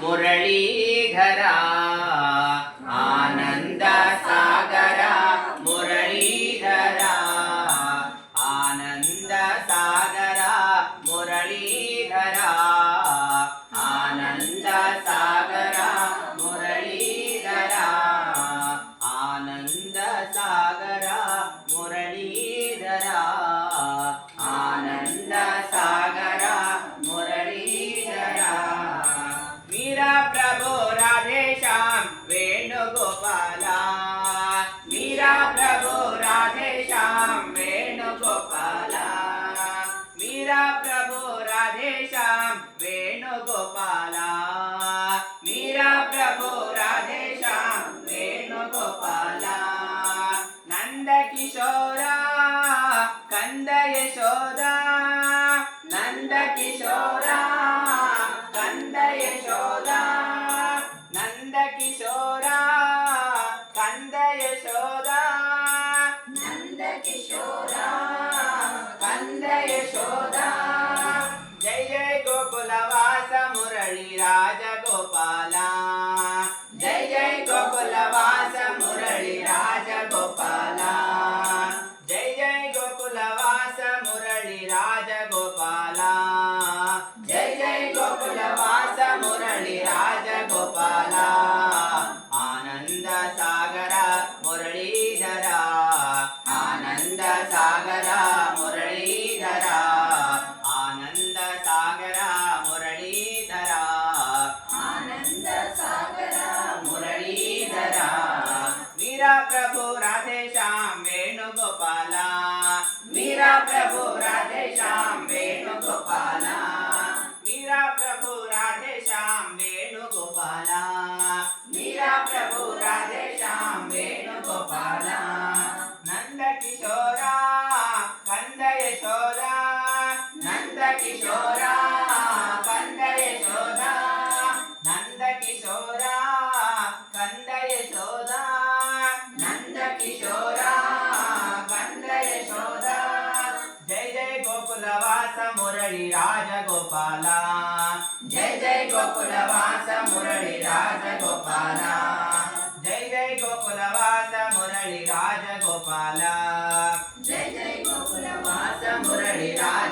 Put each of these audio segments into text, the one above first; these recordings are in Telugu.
मुरलीधरा వేణుగోపాల మీరా ప్రభు రాధేశ్యాం వేణుగోపాల నందకిశోర కంద యశోద నందకిశోర కంద యశోద నందకిశోర కంద యశోద నందకిశోర మురళి రాజగోపాల. జై జై గోకుల వాస మురళి రాజగోపాల. జై జై గోకుల వాస మురళి రాజగోపాల. జై జై గోకుల వాస మురళి రాజ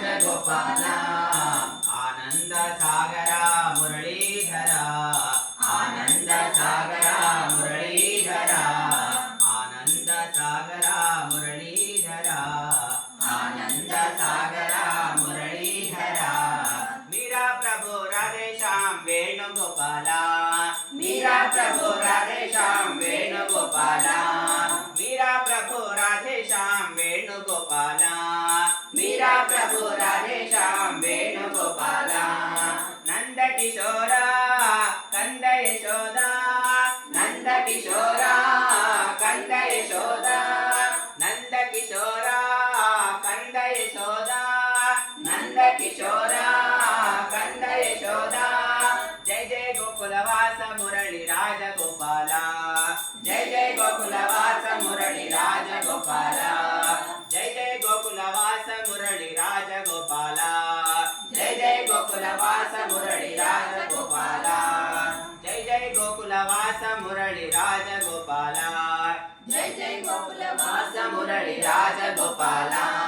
గోకులవాస మురళి రాజ గోపాల జై జయ గోకులవాస మురళి రాజ గోపాల జై జయ గోకులవాస మురళి రాజ గోపాల జై జయ గోకులవాస మురళి రాజ గోపాల జై జయ గోకులవాస మురళి రాజ గోపాల జై జయ గోకులవాస మురళి రాజ రాజగోపాల.